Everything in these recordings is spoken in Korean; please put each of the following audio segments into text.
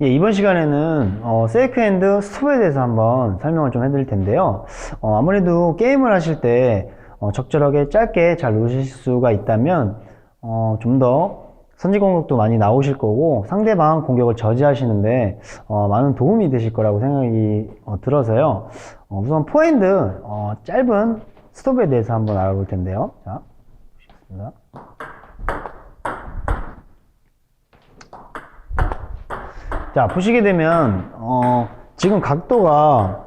예, 이번 시간에는 어, 세이크 핸드 스톱에 대해서 한번 설명을 좀 해드릴 텐데요. 어, 아무래도 게임을 하실 때 어, 적절하게 짧게 잘 놓으실 수가 있다면 어, 좀 더 선제 공격도 많이 나오실 거고 상대방 공격을 저지하시는데 어, 많은 도움이 되실 거라고 생각이 어, 들어서요. 어, 우선 포핸드 어, 짧은 스톱에 대해서 한번 알아볼 텐데요. 자, 보시겠습니다. 자, 보시게 되면, 어, 지금 각도가,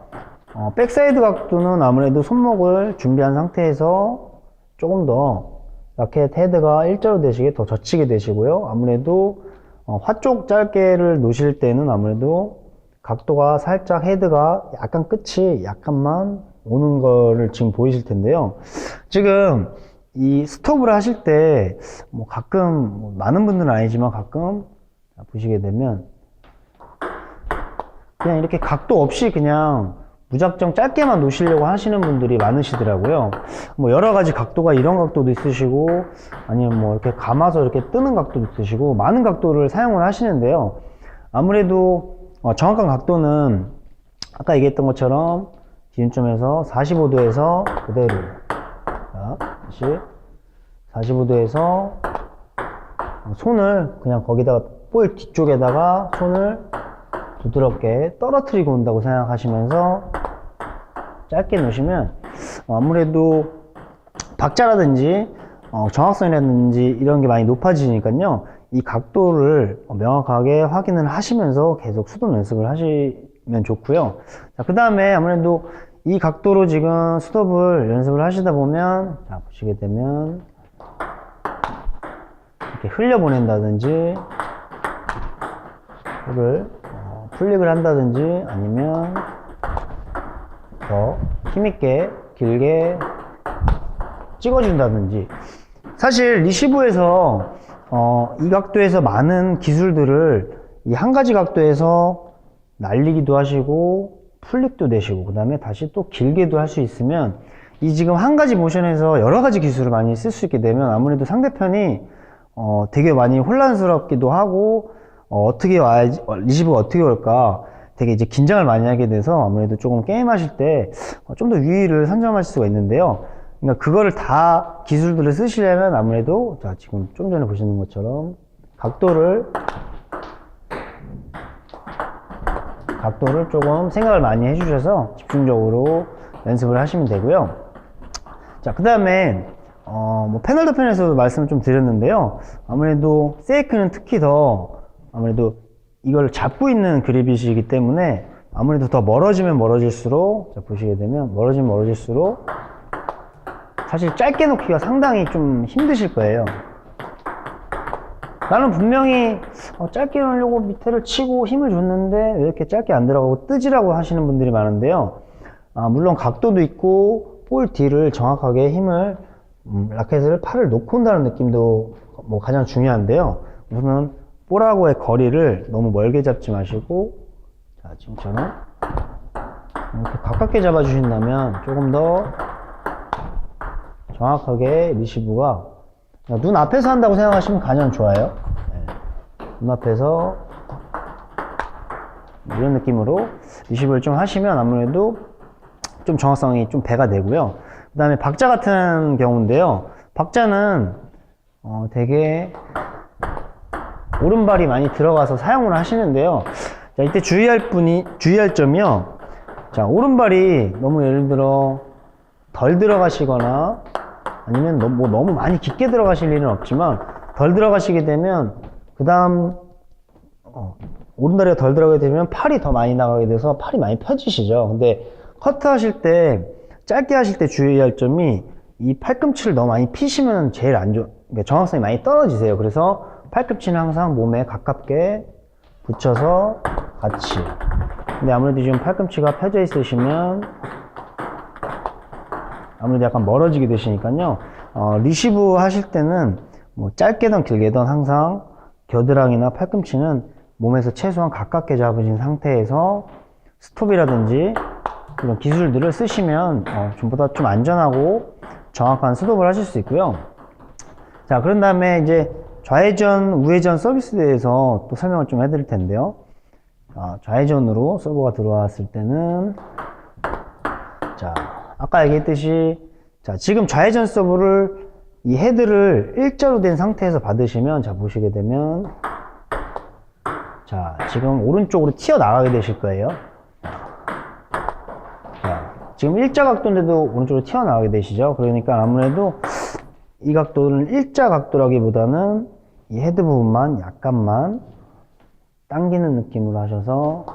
어, 백사이드 각도는 아무래도 손목을 준비한 상태에서 조금 더 라켓 헤드가 일자로 되시게 더 젖히게 되시고요. 아무래도, 어, 화쪽 짧게를 놓으실 때는 아무래도 각도가 살짝 헤드가 약간 끝이 약간만 오는 거를 지금 보이실 텐데요. 지금 이 스톱을 하실 때, 뭐 가끔, 뭐 많은 분들은 아니지만 가끔 자, 보시게 되면 그냥 이렇게 각도 없이 그냥 무작정 짧게만 놓으시려고 하시는 분들이 많으시더라고요. 뭐 여러 가지 각도가 이런 각도도 있으시고 아니면 뭐 이렇게 감아서 이렇게 뜨는 각도도 있으시고 많은 각도를 사용을 하시는데요. 아무래도 어, 정확한 각도는 아까 얘기했던 것처럼 기준점에서 45도에서 그대로 자, 다시 45도에서 손을 그냥 거기다가 볼 뒤쪽에다가 손을 부드럽게 떨어뜨리고 온다고 생각하시면서 짧게 놓으시면 어, 아무래도 박자라든지 어, 정확성이라든지 이런 게 많이 높아지니까요 이 각도를 명확하게 확인을 하시면서 계속 수동 연습을 하시면 좋고요. 그 다음에 아무래도 이 각도로 지금 스톱을 연습을 하시다 보면 자 보시게 되면 이렇게 흘려 보낸다든지 볼을 어, 플릭을 한다든지 아니면 더 힘있게 길게 찍어준다든지. 사실 리시브에서 어, 이 각도에서 많은 기술들을 이 한 가지 각도에서 날리기도 하시고 플릭도 내시고 그 다음에 다시 또 길게도 할 수 있으면 이 지금 한 가지 모션에서 여러 가지 기술을 많이 쓸 수 있게 되면 아무래도 상대편이 어, 되게 많이 혼란스럽기도 하고 어, 떻게 와야지 어, 리시브가 어떻게 올까 되게 이제 긴장을 많이 하게 돼서 아무래도 조금 게임 하실 때 좀 더 유의를 선점하실 수가 있는데요 그러니까 그거를 다 기술들을 쓰시려면 아무래도 자 지금 좀 전에 보시는 것처럼 각도를 각도를 조금 생각을 많이 해주셔서 집중적으로 연습을 하시면 되고요. 자, 그 다음에, 어, 뭐, 패널더 편에서도 말씀을 좀 드렸는데요. 아무래도 세이크는 특히 더, 아무래도 이걸 잡고 있는 그립이시기 때문에 아무래도 더 멀어지면 멀어질수록, 자, 보시게 되면 멀어지면 멀어질수록 사실 짧게 놓기가 상당히 좀 힘드실 거예요. 나는 분명히 어, 짧게 놓으려고 밑에를 치고 힘을 줬는데 왜 이렇게 짧게 안 들어가고 뜨지라고 하시는 분들이 많은데요. 아, 물론 각도도 있고 볼 뒤를 정확하게 힘을 음, 라켓을 팔을 놓고 온다는 느낌도 뭐 가장 중요한데요. 우선은 볼하고의 거리를 너무 멀게 잡지 마시고 자 지금처럼 이렇게 가깝게 잡아주신다면 조금 더 정확하게 리시브가 눈 앞에서 한다고 생각하시면 가장 좋아요. 네. 눈 앞에서 이런 느낌으로 리시브를 좀 하시면 아무래도 좀 정확성이 좀 배가 되고요. 그 다음에 박자 같은 경우인데요. 박자는 어, 되게 오른발이 많이 들어가서 사용을 하시는데요. 자, 이때 주의할 분이, 주의할 점이요. 자, 오른발이 너무 예를 들어 덜 들어가시거나 아니면 너무, 뭐 너무 많이 깊게 들어가실 일은 없지만 덜 들어가시게 되면 그 다음 어, 오른다리가 덜 들어가게 되면 팔이 더 많이 나가게 돼서 팔이 많이 펴지시죠 근데 커트 하실 때 짧게 하실 때 주의할 점이 이 팔꿈치를 너무 많이 피시면 제일 안 좋, 그러니까 정확성이 많이 떨어지세요 그래서 팔꿈치는 항상 몸에 가깝게 붙여서 같이 근데 아무래도 지금 팔꿈치가 펴져 있으시면 아무래도 약간 멀어지게 되시니까요. 어, 리시브 하실 때는 뭐 짧게든 길게든 항상 겨드랑이나 팔꿈치는 몸에서 최소한 가깝게 잡으신 상태에서 스톱이라든지 이런 기술들을 쓰시면 어, 좀보다 좀 안전하고 정확한 스톱을 하실 수 있고요. 자, 그런 다음에 이제 좌회전, 우회전 서비스에 대해서 또 설명을 좀 해드릴 텐데요. 아, 좌회전으로 서버가 들어왔을 때는 자 아까 얘기했듯이 자 지금 좌회전 서브를 이 헤드를 일자로 된 상태에서 받으시면 자 보시게 되면 자 지금 오른쪽으로 튀어 나가게 되실 거예요 자, 지금 일자 각도인데도 오른쪽으로 튀어 나가게 되시죠 그러니까 아무래도 이 각도는 일자 각도라기보다는 이 헤드 부분만 약간만 당기는 느낌으로 하셔서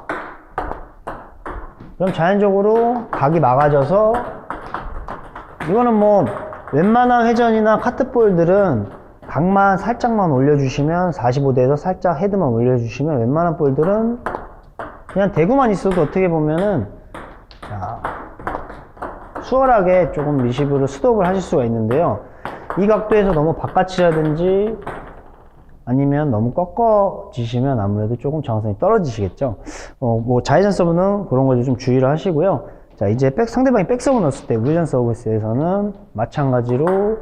그럼 자연적으로 각이 막아져서 이거는 뭐 웬만한 회전이나 카트볼들은 각만 살짝만 올려주시면 45도에서 살짝 헤드만 올려주시면 웬만한 볼들은 그냥 대구만 있어도 어떻게 보면은 자, 수월하게 조금 리시브를 스톱을 하실 수가 있는데요 이 각도에서 너무 바깥이라든지 아니면 너무 꺾어지시면 아무래도 조금 정확성이 떨어지시겠죠. 어, 뭐 좌회전 서브는 그런 거좀 주의를 하시고요. 자, 이제 백, 상대방이 백서브 넣었을 때 우회전 서비스에서는 마찬가지로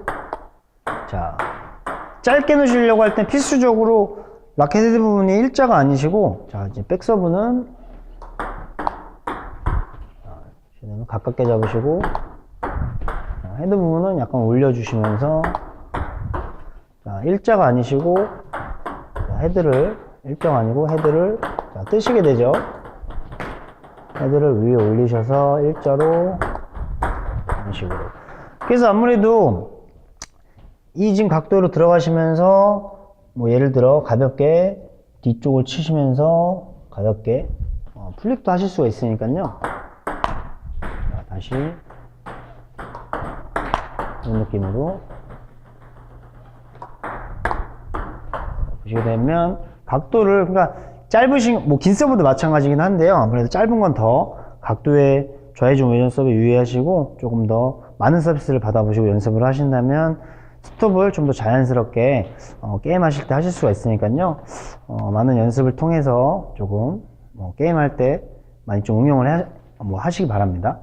자, 짧게 넣으시려고 할 땐 필수적으로 라켓 헤드 부분이 일자가 아니시고 자, 이제 백서브는 자, 가깝게 잡으시고 자, 헤드 부분은 약간 올려주시면서 자, 일자가 아니시고 자, 헤드를 일자가 아니고 헤드를 자, 뜨시게 되죠. 헤드를 위에 올리셔서 일자로 이런 식으로. 그래서 아무래도 이 지금 각도로 들어가시면서 뭐 예를 들어 가볍게 뒤쪽을 치시면서 가볍게 어, 플립도 하실 수가 있으니까요. 자, 다시 이런 느낌으로 보시게 되면 각도를 그러니까 짧으신 뭐 긴 서브도 마찬가지긴 한데요. 아무래도 짧은 건 더 각도의 좌회전 외전 서브 유의하시고 조금 더 많은 서비스를 받아보시고 연습을 하신다면 스톱을 좀 더 자연스럽게 어, 게임하실 때 하실 수가 있으니까요. 어, 많은 연습을 통해서 조금 뭐 게임할 때 많이 좀 응용을 해, 뭐 하시기 바랍니다.